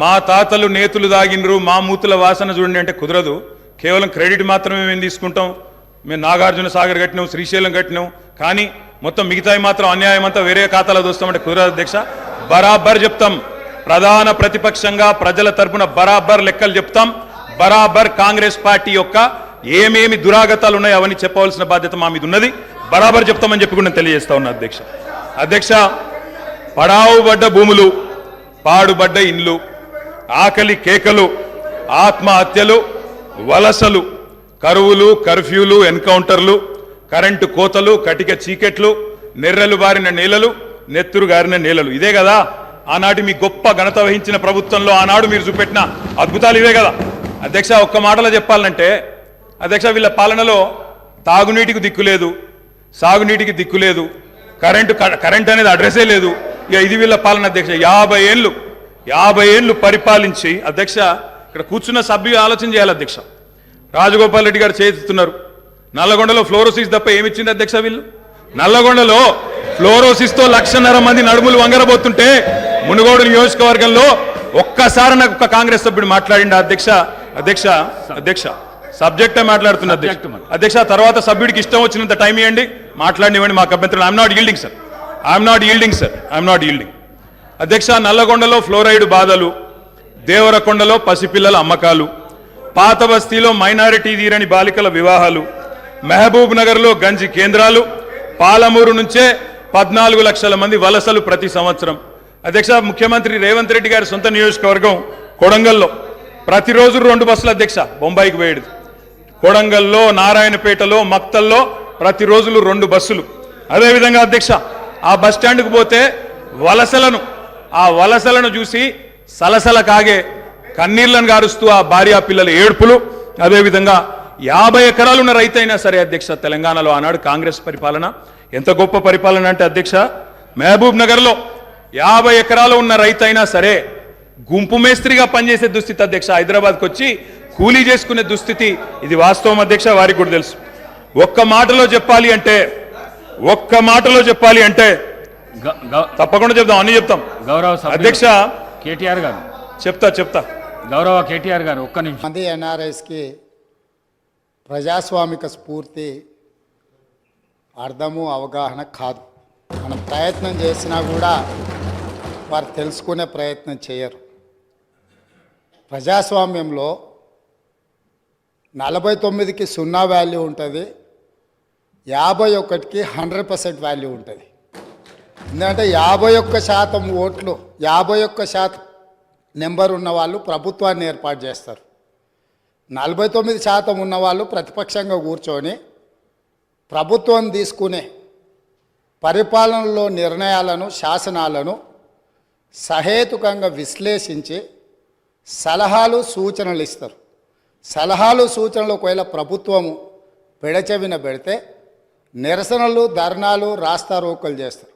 మా తాతలు నేతులు దాగినరు మా మూతుల వాసన చూడండి అంటే కుదరదు. కేవలం క్రెడిట్ మాత్రమే మేము తీసుకుంటాం. మేము నాగార్జున సాగర్ కట్టినాం శ్రీశైలం కట్టినాం. కానీ మొత్తం మిగతాయి మాత్రం అన్యాయం అంతా వేరే ఖాతాలో దోస్తామంటే కుదరదు అధ్యక్ష బరాబర్ చెప్తాం. ప్రధాన ప్రతిపక్షంగా ప్రజల తరపున బరాబర్ లెక్కలు చెప్తాం. బరాబర్ కాంగ్రెస్ పార్టీ యొక్క ఏమేమి దురాగతాలు ఉన్నాయో అవన్నీ చెప్పవలసిన బాధ్యత మా మీద ఉన్నది. బరాబర్ చెప్తామని చెప్పి కూడా తెలియజేస్తా ఉన్నా అధ్యక్ష. అధ్యక్ష పడావుబడ్డ భూములు పాడుబడ్డ ఇండ్లు ఆకలి కేకలు ఆత్మహత్యలు వలసలు కరువులు కర్ఫ్యూలు ఎన్కౌంటర్లు కరెంటు కోతలు కటిక చీకెట్లు నెర్రెలు బారిన నేలలు నెత్తురు గారిన నేలలు. ఇదే కదా ఆనాటి మీ గొప్ప ఘనత వహించిన ప్రభుత్వంలో ఆనాడు మీరు చూపెట్టిన అద్భుతాలు ఇవే కదా. అధ్యక్ష ఒక్క మాటలో చెప్పాలంటే అధ్యక్ష వీళ్ళ పాలనలో తాగునీటికి దిక్కులేదు సాగునీటికి దిక్కు లేదు కరెంటు కరెంట్ అనేది అడ్రస్సే లేదు. ఇక ఇది వీళ్ళ పాలన అధ్యక్ష. యాభై ఏళ్ళు యాభై ఏళ్ళు పరిపాలించి అధ్యక్ష ఇక్కడ కూర్చున్న సభ్యులు ఆలోచన చేయాలి అధ్యక్ష. రాజగోపాల్ రెడ్డి గారు చేస్తున్నారు నల్లగొండలో ఫ్లోరోసిస్ తప్ప ఏమిచ్చింది అధ్యక్ష వీళ్ళు? నల్లగొండలో ఫ్లోరోసిస్తో లక్షన్నర మంది నడుములు వంగరబోతుంటే మునుగోడు నియోజకవర్గంలో ఒక్కసారి నాకు ఒక కాంగ్రెస్ సభ్యుడు మాట్లాడిండు అధ్యక్ష? అధ్యక్ష అధ్యక్ష సబ్జెక్టే మాట్లాడుతున్న. అధ్యక్ష. తర్వాత సభ్యుడికి ఇష్టం వచ్చినంత టైం ఇవ్వండి మాట్లాడినివ్వండి మాకు అభ్యంతరం. I'm not yielding sir I'm not yielding sir I'm not yielding అధ్యక్ష నల్లగొండలో ఫ్లోరైడ్ బాధలు దేవరకొండలో పసిపిల్లల అమ్మకాలు పాత బస్తీలో మైనారిటీ తీరని బాలికల వివాహాలు మహబూబ్ నగర్లో గంజి కేంద్రాలు పాలమూరు నుంచే పద్నాలుగు లక్షల మంది వలసలు ప్రతి సంవత్సరం. అధ్యక్ష ముఖ్యమంత్రి రేవంత్ రెడ్డి గారి సొంత నియోజకవర్గం కొడంగల్లో. ప్రతిరోజు రెండు బస్సులు అధ్యక్ష బొంబాయికి పోయేది. కొడంగల్లో నారాయణపేటలో మక్తల్లో ప్రతిరోజులు రెండు బస్సులు. అదేవిధంగా అధ్యక్ష ఆ బస్ స్టాండ్కు పోతే వలసలను ఆ వలసలను చూసి సలసల కాగే కన్నీళ్ళను గారుస్తూ ఆ భార్యా పిల్లల ఏడుపులు. అదేవిధంగా యాభై ఎకరాలు ఉన్న రైతైనా సరే అధ్యక్ష తెలంగాణలో ఆనాడు కాంగ్రెస్ పరిపాలన. ఎంత గొప్ప పరిపాలన అంటే అధ్యక్ష మహబూబ్ నగర్లో యాభై ఎకరాలు ఉన్న రైతైనా సరే గుంపు మేస్త్రిగా పనిచేసే దుస్థితి అధ్యక్ష. హైదరాబాద్కి వచ్చి కూలీ చేసుకునే దుస్థితి ఇది వాస్తవం అధ్యక్ష వారికి కూడా తెలుసు. ఒక్క మాటలో చెప్పాలి అంటే ఒక్క మాటలో చెప్పాలి అంటే తప్పకుండా చెప్తాం అన్ని చెప్తాం. గౌరవ అధ్యక్ష కేటీఆర్ గారు. చెప్తా చెప్తా. గౌరవ కేటీఆర్ గారు ఒక్క నిమిషం. మంది ఎన్ఆర్ఐస్కి ప్రజాస్వామిక స్ఫూర్తి అర్థము అవగాహన కాదు. మనం ప్రయత్నం చేసినా కూడా వారు తెలుసుకునే ప్రయత్నం చేయరు. ప్రజాస్వామ్యంలో నలభై తొమ్మిదికి సున్నా వాల్యూ ఉంటుంది యాభై ఒకటికి హండ్రెడ్ పర్సెంట్ వాల్యూ ఉంటుంది. ఎందుకంటే యాభై ఒక్క శాతం ఓట్లు యాభై ఒక్క శాతం నెంబర్ ఉన్న వాళ్ళు ప్రభుత్వాన్ని ఏర్పాటు చేస్తారు. నలభై తొమ్మిది శాతం ఉన్నవాళ్ళు ప్రతిపక్షంగా కూర్చొని ప్రభుత్వం తీసుకునే పరిపాలనలో నిర్ణయాలను శాసనాలను సహేతుకంగా విశ్లేషించి సలహాలు సూచనలు ఇస్తారు. సలహాలు సూచనలు ఒకవేళ ప్రభుత్వము పెడచెవిన పెడితే నిరసనలు ధర్నాలు రాస్తారోకలు చేస్తారు.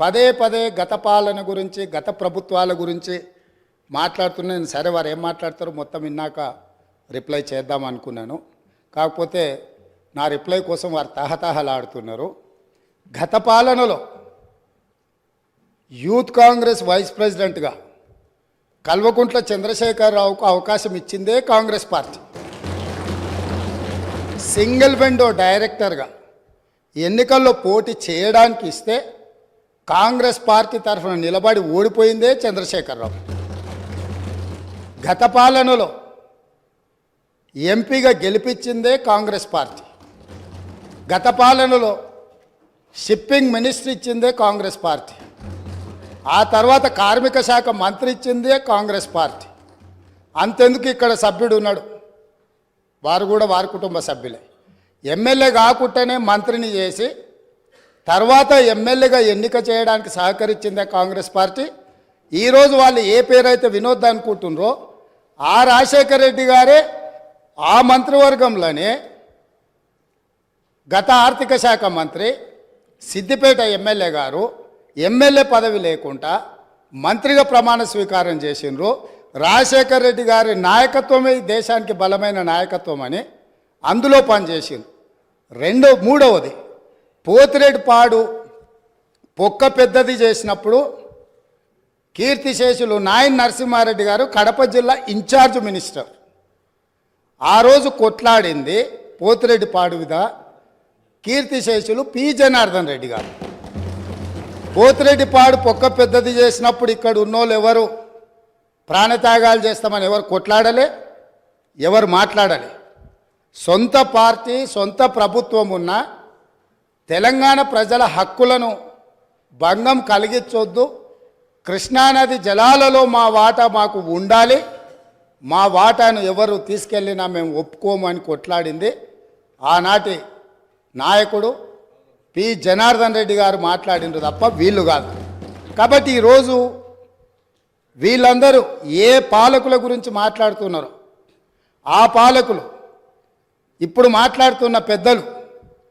పదే పదే గత పాలన గురించి గత ప్రభుత్వాల గురించి మాట్లాడుతున్నాను సరే వారు ఏం మాట్లాడతారో మొత్తం విన్నాక రిప్లై చేద్దాం అనుకున్నాను. కాకపోతే నా రిప్లై కోసం వారు తహతహలాడుతున్నారు. గత పాలనలో యూత్ కాంగ్రెస్ వైస్ ప్రెసిడెంట్గా కల్వకుంట్ల చంద్రశేఖరరావుకు అవకాశం ఇచ్చిందే కాంగ్రెస్ పార్టీ. సింగిల్ విండో డైరెక్టర్గా ఎన్నికల్లో పోటీ చేయడానికి ఇస్తే కాంగ్రెస్ పార్టీ తరఫున నిలబడి ఓడిపోయిందే చంద్రశేఖరరావు. గత పాలనలో ఎంపీగా గెలిపించిందే కాంగ్రెస్ పార్టీ. గత పాలనలో షిప్పింగ్ మినిస్టర్ ఇచ్చిందే కాంగ్రెస్ పార్టీ. ఆ తర్వాత కార్మిక శాఖ మంత్రి ఇచ్చిందే కాంగ్రెస్ పార్టీ. అంతెందుకు ఇక్కడ సభ్యుడు ఉన్నాడు? వారు కూడా వారి కుటుంబ సభ్యులే. ఎమ్మెల్యే కాకుండానే మంత్రిని చేసి తర్వాత ఎమ్మెల్యేగా ఎన్నిక చేయడానికి సహకరించిందే కాంగ్రెస్ పార్టీ. ఈరోజు వాళ్ళు ఏ పేరైతే వినోద్ అనుకుంటున్నారో ఆ రాజశేఖర రెడ్డి గారే ఆ మంత్రివర్గంలోనే గత ఆర్థిక శాఖ మంత్రి సిద్దిపేట ఎమ్మెల్యే గారు ఎమ్మెల్యే పదవి లేకుండా మంత్రిగా ప్రమాణ స్వీకారం చేసిండ్రు. రాజశేఖర్ రెడ్డి గారి నాయకత్వమే దేశానికి బలమైన నాయకత్వం అని అందులో పనిచేసిండ్రు. రెండో మూడవది పోతిరెడ్డి పాడు పొక్క పెద్దది చేసినప్పుడు కీర్తిశేషులు నాయన్ నరసింహారెడ్డి గారు కడప జిల్లా ఇన్ఛార్జ్ మినిస్టర్. ఆ రోజు కొట్లాడింది పోతిరెడ్డి పాడు మీద కీర్తిశేషులు పి జనార్దన్ రెడ్డి గారు. పోతిరెడ్డి పాడు పొక్క పెద్దది చేసినప్పుడు ఇక్కడ ఉన్నోళ్ళు ఎవరు ప్రాణత్యాగాలు చేస్తామని ఎవరు కొట్లాడలే ఎవరు మాట్లాడలే. సొంత పార్టీ సొంత ప్రభుత్వం ఉన్న తెలంగాణ ప్రజల హక్కులను భంగం కలిగించొద్దు. కృష్ణానది జలాలలో మా వాటా మాకు ఉండాలి. మా వాటాను ఎవరు తీసుకెళ్ళినా మేము ఒప్పుకోమని కొట్లాడింది. ఆనాటి నాయకుడు పి. జనార్దన్ రెడ్డి గారు మాట్లాడిండ్రు తప్ప వీళ్ళు కాదు. కాబట్టి ఈరోజు వీళ్ళందరూ ఏ పాలకుల గురించి మాట్లాడుతున్నారో? ఆ పాలకులు ఇప్పుడు మాట్లాడుతున్న పెద్దలు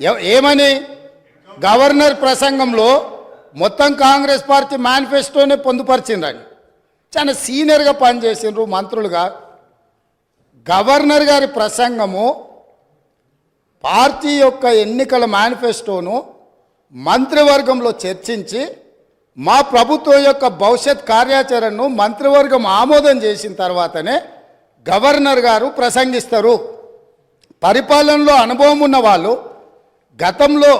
ఏమని? గవర్నర్ ప్రసంగంలో మొత్తం కాంగ్రెస్ పార్టీ మేనిఫెస్టోనే పొందుపరిచిండ్రని చాలా సీనియర్గా పనిచేసిండ్రు మంత్రులుగా. గవర్నర్ గారి ప్రసంగము పార్టీ యొక్క ఎన్నికల మేనిఫెస్టోను మంత్రివర్గంలో చర్చించి మా ప్రభుత్వం యొక్క భవిష్యత్ కార్యాచరణను మంత్రివర్గం ఆమోదం చేసిన తర్వాతనే గవర్నర్ గారు ప్రసంగిస్తారు. పరిపాలనలో అనుభవం ఉన్న వాళ్ళు గతంలో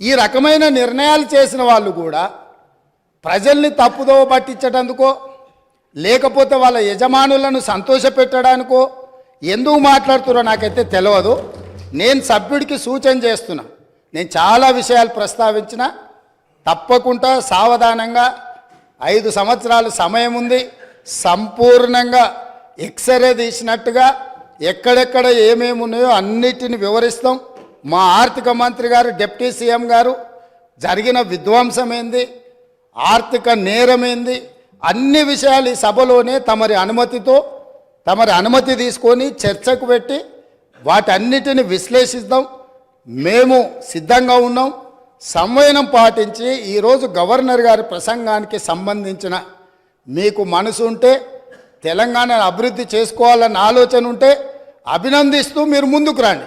ఈ రకమైన నిర్ణయాలు చేసిన వాళ్ళు కూడా ప్రజల్ని తప్పుదోవ పట్టించడానికో లేకపోతే వాళ్ళ యజమానులను సంతోషపెట్టడానికో ఎందుకు మాట్లాడుతున్నారో నాకైతే తెలియదు నేను సభ్యుడికి సూచన చేస్తున్నా. నేను చాలా విషయాలు ప్రస్తావించిన తప్పకుండా సావధానంగా ఐదు సంవత్సరాలు సమయం ఉంది. సంపూర్ణంగా ఎక్స్రే తీసినట్టుగా ఎక్కడెక్కడ ఏమేమి ఉన్నాయో అన్నిటిని వివరిస్తాం. మా ఆర్థిక మంత్రి గారు డిప్యూటీ సీఎం గారు జరిగిన విధ్వంసం ఏంది ఆర్థిక ఏంది అన్ని విషయాలు ఈ సభలోనే తమరి అనుమతితో తమరి అనుమతి తీసుకొని చర్చకు పెట్టి వాటన్నిటిని విశ్లేషిద్దాం. మేము సిద్ధంగా ఉన్నాం. సంవయనం పాటించి ఈరోజు గవర్నర్ గారి ప్రసంగానికి సంబంధించిన మీకు మనసు ఉంటే తెలంగాణను అభివృద్ధి చేసుకోవాలన్న ఆలోచన ఉంటే అభినందిస్తూ మీరు ముందుకు రండి.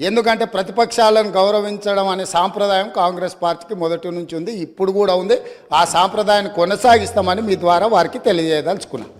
ఎందుకంటే ప్రతిపక్షాలను గౌరవించడం అనే సాంప్రదాయం కాంగ్రెస్ పార్టీకి మొదటి నుంచి ఉంది ఇప్పుడు కూడా ఉంది. ఆ సాంప్రదాయాన్ని కొనసాగిస్తామని మీ ద్వారా వారికి తెలియజేయదలుచుకున్నాను.